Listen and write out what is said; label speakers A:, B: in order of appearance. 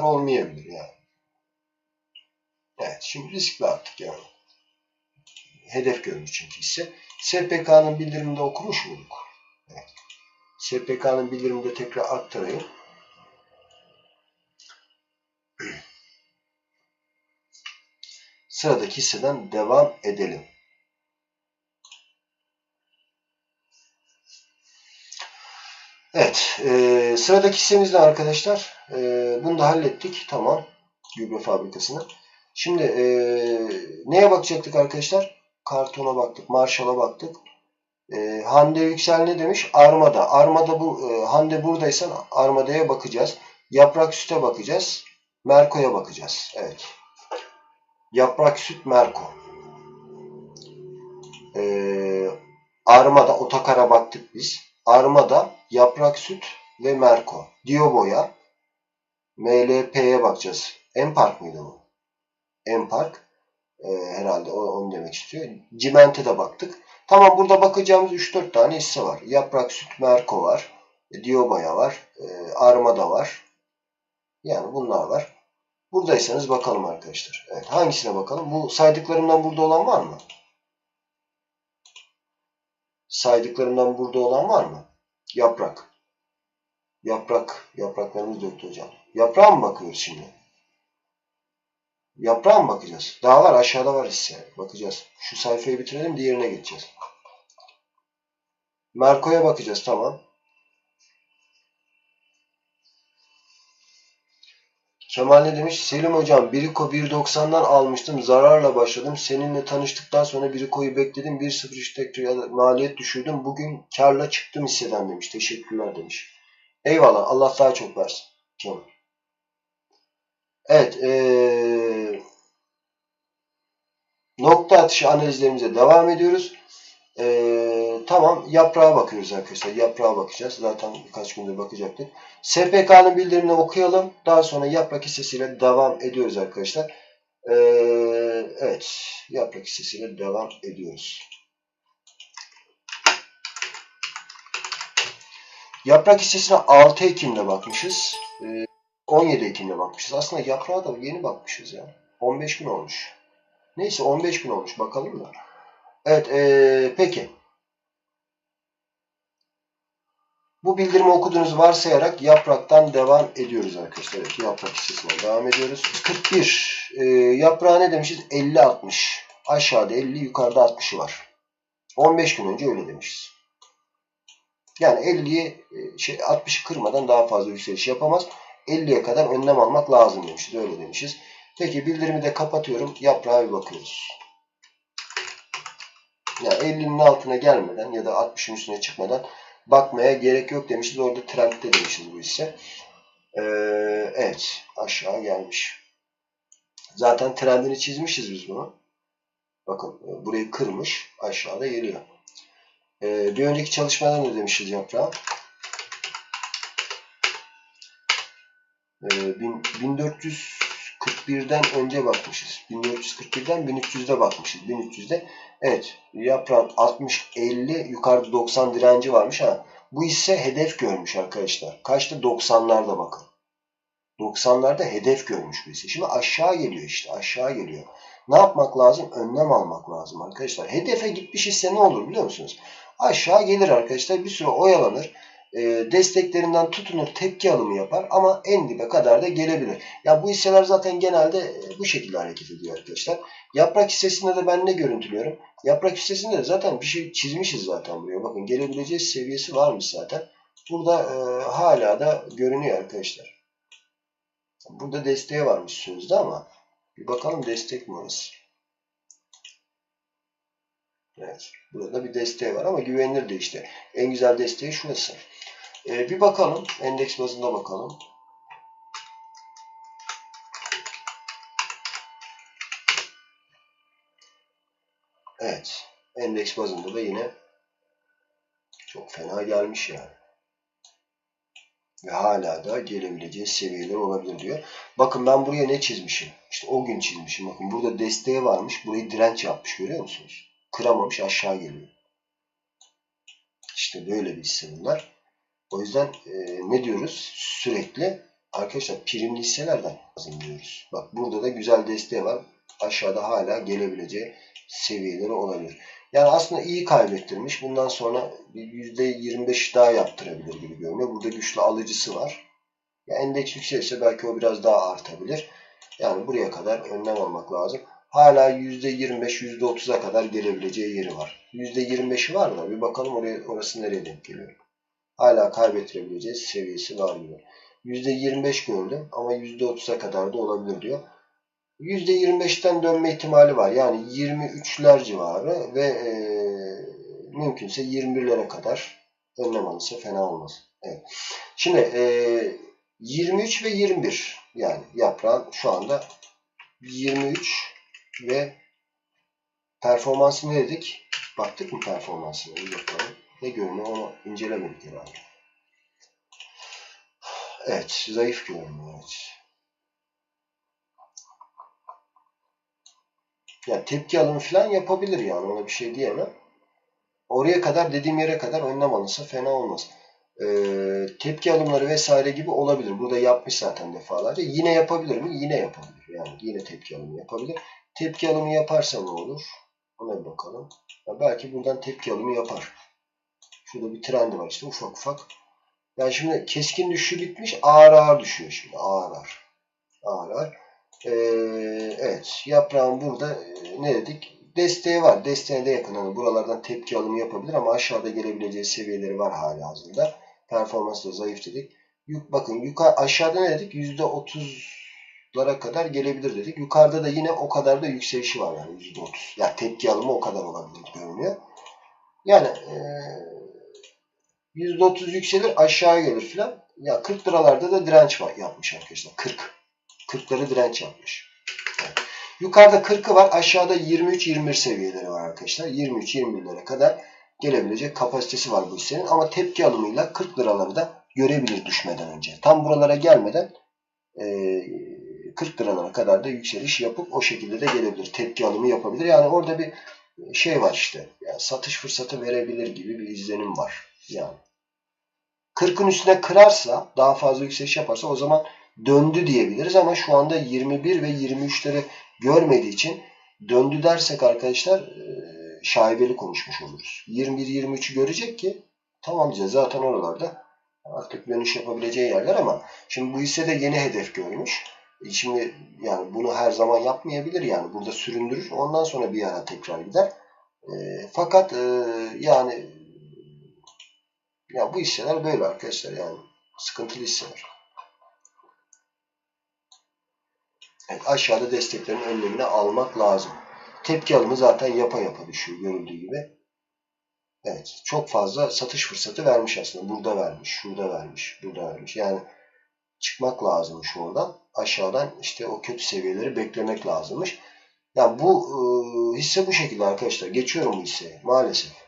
A: olmayabilir yani. Evet şimdi riskli artık yani. Hedef görmüş çünkü hisse. SPK'nın bildiriminde okumuş muyduk? Evet. SPK'nın bildiriminde tekrar aktarayım. Sıradaki hisseden devam edelim. Evet. E, sıradaki hissemiz de arkadaşlar. E, bunu da hallettik. Tamam. Gübre fabrikasını. Şimdi e, neye bakacaktık arkadaşlar? Kartona baktık. Marshall'a baktık. E, Hande Yüksel ne demiş? Armada. Armada bu e, Hande buradaysan Armada'ya bakacağız. Yaprak süte bakacağız. Merko'ya bakacağız. Evet. Yaprak süt Merko. E, Armada Otakar'a baktık biz. Armada, Yaprak Süt ve Merko. Diobo'ya, MLP'ye bakacağız. Empark mıydı bu? Empark. Ee, herhalde onu demek istiyor. Ciment'e de baktık. Tamam burada bakacağımız 3-4 tane hisse var. Yaprak Süt, Merko var. Diobo'ya var. E, Armada var. Yani bunlar var. Buradaysanız bakalım arkadaşlar. Evet, hangisine bakalım? Bu saydıklarımdan burada olan var mı? saydıklarımdan burada olan var mı? Yaprak. Yaprak. Yapraklarımız döktü hocam. Yaprağa mı bakıyoruz şimdi? Yaprağa mı bakacağız? Daha var aşağıda var hisse. Bakacağız. Şu sayfayı bitirelim diğerine geçeceğiz. Merko'ya bakacağız tamam. Kemal ne demiş? Selim hocam Biriko 1.90'dan almıştım. Zararla başladım. Seninle tanıştıktan sonra Biriko'yu bekledim. 1.03 tekrar maliyet düşürdüm. Bugün karla çıktım hisseden demiş. Teşekkürler demiş. Eyvallah. Allah daha çok versin. Kemal. Evet. Ee, nokta atışı analizlerimize devam ediyoruz. Ee, tamam yaprağa bakıyoruz arkadaşlar. Yaprağa bakacağız. Zaten birkaç gündür bakacaktık. SPK'nın bildirimini okuyalım. Daha sonra yaprak hissesiyle devam ediyoruz arkadaşlar. Ee, evet. Yaprak hissesiyle devam ediyoruz. Yaprak hissesine 6 Ekim'de bakmışız. Ee, 17 Ekim'de bakmışız. Aslında yaprağa da yeni bakmışız ya. 15 gün olmuş. Neyse 15 gün olmuş. Bakalım da. Evet, ee, peki. Bu bildirimi okuduğunuzu varsayarak yapraktan devam ediyoruz arkadaşlar. Evet, yaprak hissesine devam ediyoruz. 41. E, yaprağı ne demişiz? 50-60. Aşağıda 50, yukarıda 60'ı var. 15 gün önce öyle demişiz. Yani 50'yi şey 60'ı kırmadan daha fazla yükseliş yapamaz. 50'ye kadar önlem almak lazım demişiz. Öyle demişiz. Peki bildirimi de kapatıyorum. Yaprağa bir bakıyoruz. Yani 50'nin altına gelmeden ya da 60'ın üstüne çıkmadan bakmaya gerek yok demişiz. Orada trendde demişiz bu ise. Ee, evet. Aşağı gelmiş. Zaten trendini çizmişiz biz bunu. Bakın e, burayı kırmış. Aşağıda geliyor. Ee, bir önceki çalışmadan ne demişiz yaprağı? Ee, 1441'den önce bakmışız. 1441'den 1300'de bakmışız. 1300'de Evet yaprağın 60-50 yukarıda 90 direnci varmış. Ha. Bu ise hedef görmüş arkadaşlar. Kaçta? 90'larda bakın. 90'larda hedef görmüş bu ise. Şimdi aşağı geliyor işte. Aşağı geliyor. Ne yapmak lazım? Önlem almak lazım arkadaşlar. Hedefe gitmiş ise ne olur biliyor musunuz? Aşağı gelir arkadaşlar. Bir süre oyalanır e, desteklerinden tutunur, tepki alımı yapar ama en dibe kadar da gelebilir. Ya bu hisseler zaten genelde e, bu şekilde hareket ediyor arkadaşlar. Yaprak hissesinde de ben ne görüntülüyorum? Yaprak hissesinde de zaten bir şey çizmişiz zaten buraya. Bakın gelebileceği seviyesi varmış zaten. Burada e, hala da görünüyor arkadaşlar. Burada desteği varmış sözde ama bir bakalım destek mi orası? Evet. Burada bir desteği var ama güvenilir de işte. En güzel desteği şurası. Ee, bir bakalım. Endeks bazında bakalım. Evet. Endeks bazında da yine çok fena gelmiş yani. Ve hala da gelebileceği seviyeler olabilir diyor. Bakın ben buraya ne çizmişim? İşte o gün çizmişim. Bakın burada desteği varmış. Burayı direnç yapmış. Görüyor musunuz? Kıramamış aşağı geliyor. İşte böyle bir hisse bunlar. O yüzden e, ne diyoruz? Sürekli arkadaşlar primli hisselerden lazım diyoruz. Bak burada da güzel desteği var. Aşağıda hala gelebileceği seviyeleri olabilir. Yani aslında iyi kaybettirmiş. Bundan sonra bir %25 daha yaptırabilir gibi görünüyor. Burada güçlü alıcısı var. Ya endeks yükselirse belki o biraz daha artabilir. Yani buraya kadar önlem almak lazım. Hala %25, %30'a kadar gelebileceği yeri var. %25'i var da bir bakalım oraya, orası nereye denk geliyor. Hala kaybettirebileceği seviyesi var gibi. %25 gördüm ama %30'a kadar da olabilir diyor. %25'ten dönme ihtimali var. Yani 23'ler civarı ve e, mümkünse 21'lere kadar önlem alırsa fena olmaz. Evet. Şimdi e, 23 ve 21 yani yaprağın şu anda 23 ve performansı ne dedik? Baktık mı performansına? Bir bakalım. Ne görünüyor onu incelemedik herhalde. Evet. Zayıf görünüyor. Evet. Ya tepki alımı falan yapabilir yani. Ona bir şey diyemem. Oraya kadar dediğim yere kadar önlem alınsa fena olmaz. Ee, tepki alımları vesaire gibi olabilir. Burada yapmış zaten defalarca. Yine yapabilir mi? Yine yapabilir. Yani yine tepki alımı yapabilir. Tepki alımı yaparsa ne olur? Ona bir bakalım. Ya belki buradan tepki alımı yapar. Şurada bir trendi var işte ufak ufak. Yani şimdi keskin düşüşü bitmiş. Ağır ağır düşüyor şimdi. Ağır ağır. Ağır ağır. Ee, evet. Yaprağın burada e, ne dedik? Desteği var. Desteğine de yakın. Hani buralardan tepki alımı yapabilir ama aşağıda gelebileceği seviyeleri var hala hazırda. Performansı da zayıf dedik. Yuk, bakın yukarı, aşağıda ne dedik? %30'lara kadar gelebilir dedik. Yukarıda da yine o kadar da yükselişi var yani %30. Yani tepki alımı o kadar olabilir görünüyor. Yani e, %30 yükselir aşağıya gelir filan. Ya 40 liralarda da direnç var yapmış arkadaşlar. 40. 40'ları direnç yapmış. Evet. Yukarıda 40'ı var. Aşağıda 23-21 seviyeleri var arkadaşlar. 23-21'lere kadar gelebilecek kapasitesi var bu hissenin. Ama tepki alımıyla 40 liraları da görebilir düşmeden önce. Tam buralara gelmeden e, 40 liralara kadar da yükseliş yapıp o şekilde de gelebilir. Tepki alımı yapabilir. Yani orada bir şey var işte. Yani satış fırsatı verebilir gibi bir izlenim var. Yani 40'ın üstüne kırarsa daha fazla yükseliş yaparsa o zaman döndü diyebiliriz ama şu anda 21 ve 23'leri görmediği için döndü dersek arkadaşlar şaibeli konuşmuş oluruz. 21-23'ü görecek ki tamam diyeceğiz zaten oralarda artık dönüş yapabileceği yerler ama şimdi bu hisse de yeni hedef görmüş. Şimdi yani bunu her zaman yapmayabilir yani burada süründürür ondan sonra bir ara tekrar gider. E, fakat e, yani ya bu hisseler böyle arkadaşlar yani sıkıntılı hisseler. Evet, aşağıda desteklerin önlemini almak lazım. Tepki alımı zaten yapa yapa düşüyor görüldüğü gibi. Evet. Çok fazla satış fırsatı vermiş aslında. Burada vermiş, şurada vermiş, burada vermiş. Yani çıkmak lazımmış oradan. Aşağıdan işte o kötü seviyeleri beklemek lazımmış. Yani bu e, hisse bu şekilde arkadaşlar. Geçiyorum bu hisseye maalesef.